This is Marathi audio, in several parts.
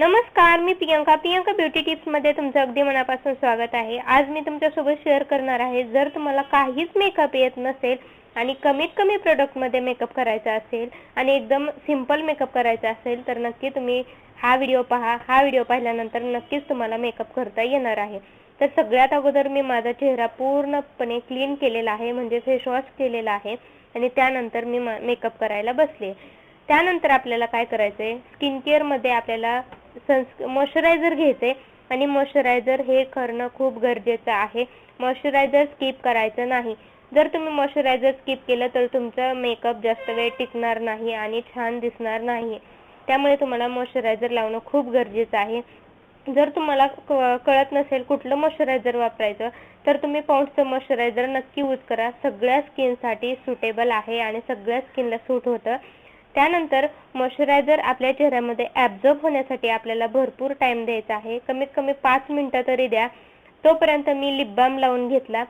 नमस्कार मी प्रियंका. प्रियंका ब्युटी टिप्समध्ये तुमचं अगदी मनापासून स्वागत आहे. आज मी तुमच्यासोबत शेअर करणार आहे. जर तुम्हाला काहीच मेकअप येत नसेल आणि कमीत कमी प्रोडक्टमध्ये मेकअप करायचा असेल आणि एकदम सिंपल मेकअप करायचा असेल तर नक्की तुम्ही हा व्हिडिओ पहा. हा व्हिडिओ पाहिल्यानंतर नक्कीच तुम्हाला मेकअप करता येणार आहे. तर सगळ्यात अगोदर मी माझा चेहरा पूर्णपणे क्लीन केलेला आहे म्हणजे फेशवॉश केलेला आहे आणि त्यानंतर मी मेकअप करायला बसले. त्यानंतर आपल्याला काय करायचंय? स्किन केअरमध्ये आपल्याला संस् मॉइश्चरायझर घेते. आणि मॉइश्चरायझर हे करणं खूप गरजेचं आहे. मॉइश्चरायझर स्किप करायचं नाही. जर तुम्ही मॉइश्चरायझर स्किप केलं तर तुमचा मेकअप जास्त वेळ टिकणार नाही आणि छान दिसणार नाही. त्यामुळे तुम्हाला मॉइश्चरायझर लावणं खूप गरजेचं आहे. जर तुम्हाला कळत नसेल कुठलं मॉइश्चरायझर वापरायचं तर तुम्ही पौंडचं मॉइश्चरायझर नक्की यूज करा. सगळ्या स्किनसाठी सुटेबल आहे आणि सगळ्या स्किनला सूट होतं. त्यानंतर मॉइश्चरायझर आपल्या चेहऱ्यामध्ये ॲब्झॉर्ब होण्यासाठी आपल्याला भरपूर टाइम द्यायचा आहे. कमीत कमी पाच मिनटं तरी द्या. तोपर्यंत मी लिप बाम लावून घेतला.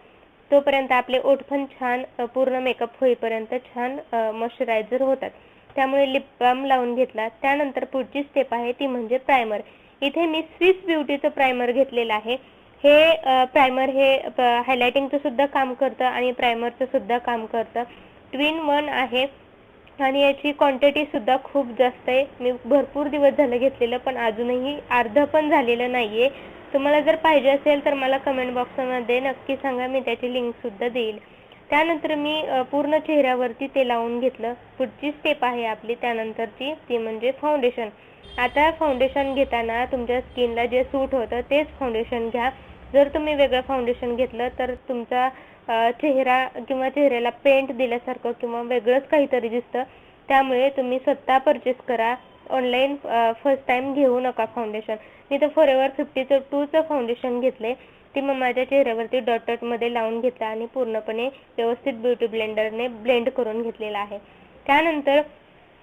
तोपर्यंत आपले ओठ पण छान पूर्ण मेकअप होईपर्यंत छान मॉइश्चरायझर होतात. त्यामुळे लिप बाम लावून घेतला. त्यानंतर पुढची स्टेप आहे ती म्हणजे प्रायमर इथे मी स्विस ब्युटीचं प्रायमर घेतलेलं आहे. हे प्रायमर हे हायलायटिंगचं सुद्धा काम करतं आणि प्रायमरचं सुद्धा काम करतं. ट्विन वन आहे. आणि याची क्वांटिटी सुद्धा खूप जास्त आहे. मी भरपूर दिवस झालं घेतलेलं पण अजूनही अर्धं पण झालेलं नाही आहे तुम्हाला जर पाहिजे असेल तर मला कमेंट बॉक्समध्ये नक्की सांगा मी त्याची लिंकसुद्धा देईल. त्यानंतर मी पूर्ण चेहऱ्यावरती ते लावून घेतलं. पुढची स्टेप आहे आपली त्यानंतरची ती म्हणजे फाउंडेशन आता फाउंडेशन घेताना तुमच्या स्किनला जे सूट होतं तेच फाउंडेशन घ्या. जर तुम्ही वेगळं फाउंडेशन घेतलं तर तुमचा चेहरा किंवा चेहऱ्याला पेंट दिल्यासारखं किंवा वेगळंच काहीतरी दिसतं. त्यामुळे तुम्ही स्वतः परचेस करा. ऑनलाईन फर्स्ट टाइम घेऊ नका फाउंडेशन मी तर फॉर फॉरेवर फिफ्टीचं टूचं फाउंडेशन घेतले ती मग माझ्या चेहऱ्यावरती डॉट डॉटमध्ये लावून घेतलं आणि पूर्णपणे व्यवस्थित ब्युटी ब्लेंडरने ब्लेंड करून घेतलेलं आहे. त्यानंतर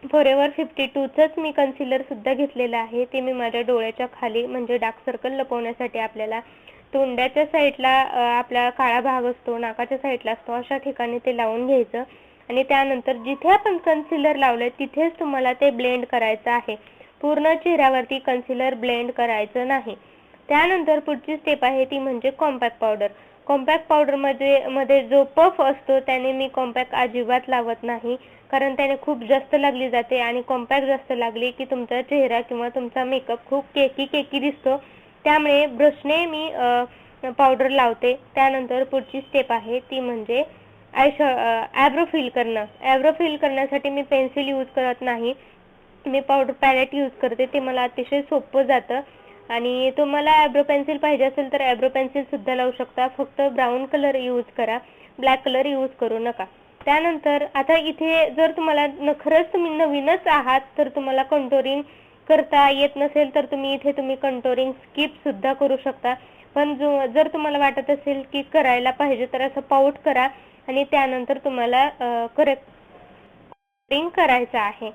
फॉर एव्हर फिफ्टी टूचंच मी कन्सिलर सुद्धा घेतलेलं आहे. ते मी माझ्या डोळ्याच्या खाली म्हणजे डार्क सर्कल लपवण्यासाठी आपल्याला तोंडाच्या साईडला आपला काळा भाग असतो नाकाच्या साईडला असतो अशा ठिकाणी ते लावून घ्यायचं. आणि त्यानंतर जिथे आपण कन्सिलर लावलंय तिथेच तुम्हाला ते ब्लेंड करायचं आहे. पूर्ण चेहऱ्यावरती कन्सिलर ब्लेंड करायचं नाही. त्यानंतर पुढची स्टेप आहे ती म्हणजे कॉम्पॅक्ट पावडर कॉम्पॅक्ट पावडरमध्ये मध्ये जो पफ असतो त्याने मी कॉम्पॅक्ट अजिबात लावत नाही. कारण त्याने खूप जास्त लागली जाते आणि कॉम्पॅक्ट जास्त लागली की तुमचा चेहरा किंवा तुमचा मेकअप खूप केकी केकी दिसतो. त्यामुळे ब्रशने मी पावडर लावते. त्यानंतर पुढची स्टेप आहे ती म्हणजे आयश ॲब्रो फिल करणं. ॲब्रो फिल करण्यासाठी मी पेन्सिल यूज करत नाही. मी पावडर पॅलेट यूज करते ते मला अतिशय सोपं जातं. आणि तुम्हाला ॲब्रो पेन्सिल पाहिजे असेल तर ॲब्रो पेन्सिल सुद्धा लावू शकता. फक्त ब्राऊन कलर यूज करा. ब्लॅक कलर यूज करू नका. त्यानंतर आता इथे जर तुम्हाला खरंच तुम्ही नवीनच आहात तर तुम्हाला कंटोरिंग करता येत नसेल तर तुम्ही इथे तुम्ही कंटोरिंग स्किप सुद्धा करू शकता. पण जो जर तुम्हाला वाटत असेल की करायला पाहिजे तर असं पाऊट करा आणि त्यानंतर तुम्हाला करेक्टिंग करायचं आहे.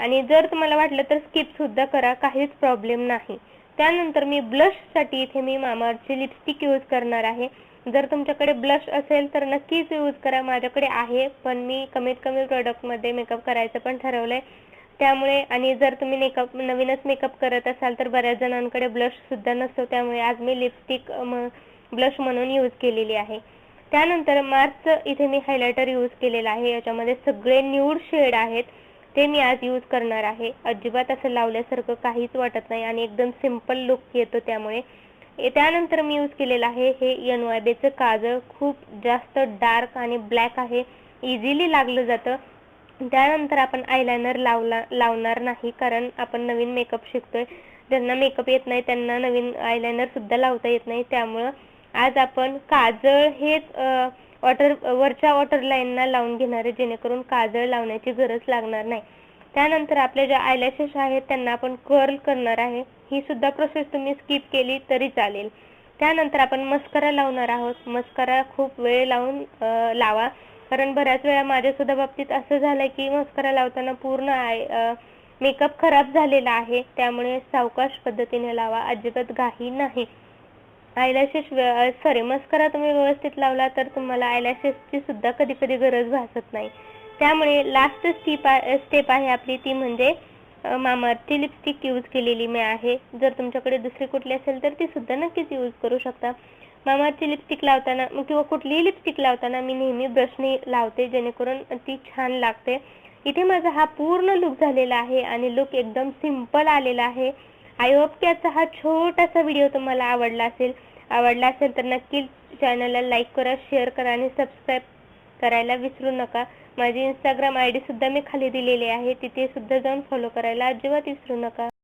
आणि जर तुम्हाला वाटलं तर स्किप सुद्धा करा काहीच प्रॉब्लेम नाही. त्यानंतर मी ब्लशसाठी इथे मी मामाअर्थची लिपस्टिक यूज करणार आहे. जर तुमच्याकडे ब्लश असेल तर नक्कीच यूज करा. माझ्याकडे आहे पण मी कमीत कमी product मध्ये मेकअप करायचं पण ठरवलंय. त्यामुळे आणि जर तुम्ही मेकअप नवीनच मेकअप करत असाल तर बऱ्याच जणांकडे ब्लश सुद्धा नसतो. त्यामुळे आज मी लिपस्टिक ब्लश म्हणून यूज केलेली आहे. त्यानंतर मार्च इथे मी हायलायटर यूज केलेलं आहे. याच्यामध्ये सगळे न्यूड शेड आहेत. ते मी आज यूज करणार आहे. अजिबात असं लावल्यासारखं काहीच वाटत नाही आणि एकदम सिंपल लुक येतो त्यामुळे. त्यानंतर मी यूज केलेलं आहे हे एन वाय बेचं काजळ. खूप जास्त डार्क आणि ब्लॅक आहे. इझिली लागलं जातं. त्यानंतर आपण आयलायनर लावला लावणार नाही कारण आपण नवीन मेकअप शिकतोय. ज्यांना मेकअप येत नाही त्यांना नवीन आयलायनर सुद्धा लावता येत नाही. त्यामुळं आज आपण काजळ हेच वॉटर वरच्या वॉटर लाईनना लावून घेणार आहे जेणेकरून काजळ लावण्याची गरज लागणार नाही. त्यानंतर आपल्या ज्या आयलॅशेस आहेत त्यांना आपण कर्ल करणार आहे. ही सुद्धा प्रोसेस तुम्ही स्किप केली तरी चालेल. त्यानंतर आपण मस्करा लावणार आहोत. मस्करा खूप वेळ लावून लावा. कारण बऱ्याच वेळा माझ्या सुद्धा बाबतीत असं झालंय की मस्करा लावताना पूर्ण आय मेकअप खराब झालेला आहे. त्यामुळे सावकाश पद्धतीने लावा. अजिबात घाई नाही. आयलॅशेस सॉरी मस्करा तुम्ही व्यवस्थित लावला तर तुम्हाला आयलॅशेसची सुद्धा कधी कधी गरज भासत नाही. त्यामुळे लास्ट स्टेप स्टेप आहे आपली ती म्हणजे मामार्थी मामाअर्थची लिपस्टिक यूज केलेली मी आहे. जर तुमच्याकडे दुसरी कुठली असेल तर ती सुद्धा नक्कीच यूज करू शकता. मामाची लिपस्टिक लावताना किंवा कुठलीही लिपस्टिक लावताना मी नेहमी ब्रशने लावते जेणेकरून ती छान लागते. इथे माझा हा पूर्ण लुक झालेला आहे आणि लुक एकदम सिंपल आलेला आहे. आय होप की आजचा हा छोटासा व्हिडिओ तुम्हाला आवडला असेल. आवडला असेल तर नक्की चॅनलला लाईक करा शेअर करा आणि सबस्क्राईब करायला विसरू नका. माझी इंस्टाग्राम आय डी सुद्धा मी खाली दिलेली आहे. तिथे सुद्धा जाऊन फॉलो करायला अजिबात विसरू नका.